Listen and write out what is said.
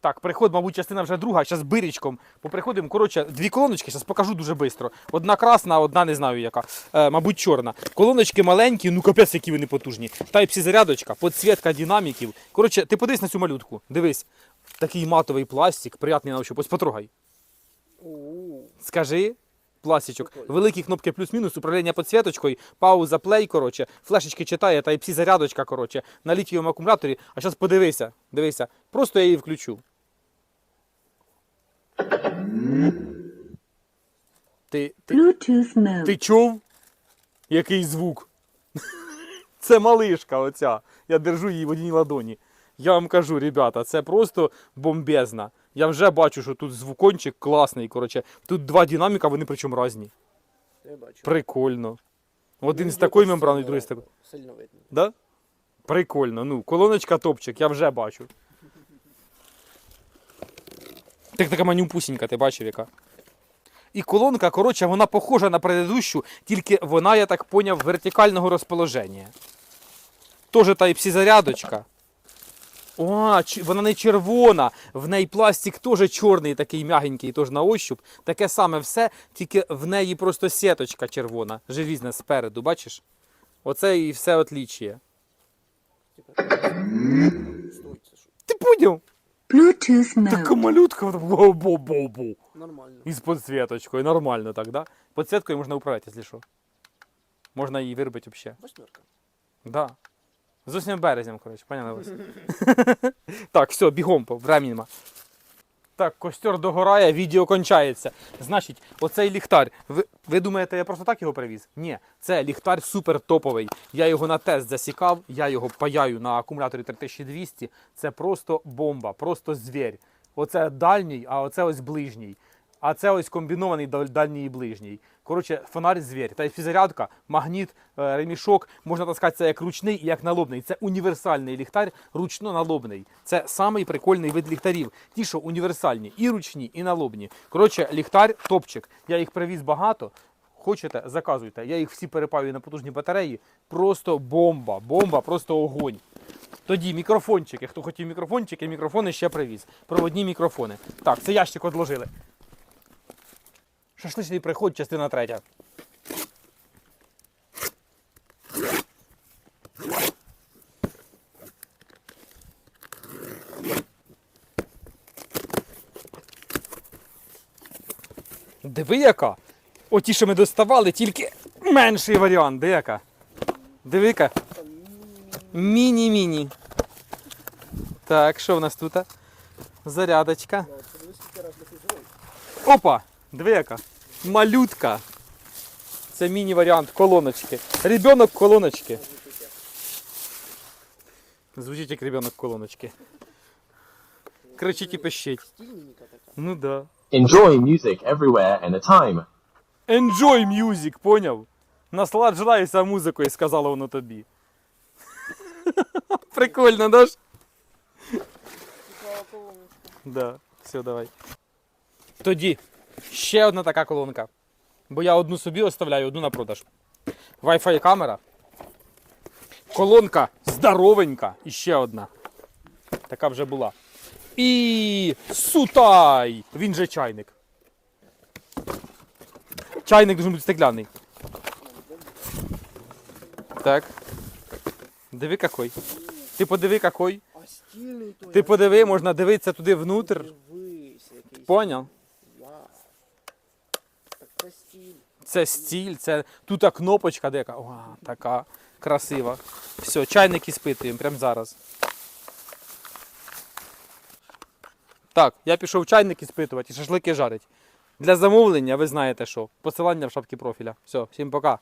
Так, приход, мабуть, частина вже друга. Зараз бирічком. Поприходимо. Коротше, дві колоночки, зараз покажу дуже швидко. Одна красна, одна не знаю яка. Е, мабуть, чорна. Колоночки маленькі, ну капець, які вони потужні. Type-C зарядочка, підсвітка динаміків. Коротше, ти подивись на цю малютку. Дивись. Такий матовий пластик, приятний на ощупь. Ось потрогай. Скажи. Пластичок. Великі кнопки плюс-мінус, управління підсвіточкою, пауза, плей, коротше, флешечки читає, Type-C зарядочка, коротше, на літієвому акумуляторі. А зараз подивися, дивися. Просто я її включу. Ти, ти, Bluetooth mode. ти чув? Який звук? Це малишка оця. Я держу її в одній ладоні. Я вам кажу, ребята, це просто бомбезна. Я вже бачу, що тут звукончик класний. Коротше. Тут два динаміка, вони причому різні. Я бачу. Прикольно. Один Ну, з такою якось мембраною, другий з такою. Сильно видно. Да? Прикольно. Ну, колоночка топчик, я вже бачу. Так така манюпусінька, ти бачив яка. І колонка, коротше, вона похожа на предыдущу, тільки вона, я так поняв, вертикального розположення. Тоже Type-C зарядочка. О, вона не червона, в неї пластик теж чорний, такий м'ягенький, теж на ощуп. Таке саме все, тільки в неї просто сіточка червона, желізна спереду, бачиш? Оце і все отлічує. Ти поняв? Bluetooth Така mode. малютка, Бу-бу-бу-бу. Нормально. І з подсвіточкою. нормально так, да? Подсвіткою можна управляти, якщо що. Можна її виробити взагалі. Восьмерка. Да. З 8 березням, коротше, поняли вас? так, все, бігом, временема. Так, костер догорає, відео кончається. Значить, оцей ліхтар. Ви, ви думаєте, я просто так його привіз? Ні, це ліхтар супер топовий. Я його на тест засікав, я його паяю на акумуляторі 3200. Це просто бомба, просто звір. Оце дальній, а оце ось ближній. А це ось комбінований дальній і ближній. Коротше, фонарь звір. Та й фізарядка, магніт, е, ремішок. Можна таскати це як ручний і як налобний. Це універсальний ліхтар, ручно-налобний. Це самий прикольний вид ліхтарів. Ті, що універсальні, і ручні, і налобні. Коротше, ліхтар топчик. Я їх привіз багато. Хочете, заказуйте. Я їх всі перепаю на потужні батареї. Просто бомба, бомба, просто огонь. Тоді мікрофончики. Хто хотів мікрофончики, мікрофони ще привіз. Проводні мікрофони. Так, це ящик одложили. Шашличний приход, частина третя. Диви яка. Оті, що ми доставали, тільки менший варіант. Диви яка. Диви яка. Міні-міні. Так, що в нас тут? Зарядочка. Опа! Диви яка. Малютка. Це міні-варіант колоночки. Ребенок колоночки. Звучить як ребенок колоночки. Кричить і пищить. Стільненька така. Ну да. Enjoy music everywhere anytime. Enjoy music, поняв? Насладжайся музикою, сказало воно тобі. Прикольно, да ж? Цікава колоночка. Да, все, давай. Тоді Ще одна така колонка. Бо я одну собі оставляю, одну на продаж. Wi-Fi камера. Колонка здоровенька. І ще одна. Така вже була. І сутай! Він же чайник. Чайник дуже бути стекляний. Так. Диви какой. Ти подиви какой. Ти подиви, можна дивитися туди внутрь. Поняв? Це стіль. Це стіль, це тут кнопочка дека. О, така красива. Все, чайник іспитуємо прямо зараз. Так, я пішов чайник іспитувати і шашлики жарить. Для замовлення ви знаєте що. Посилання в шапці профіля. Все, всім пока.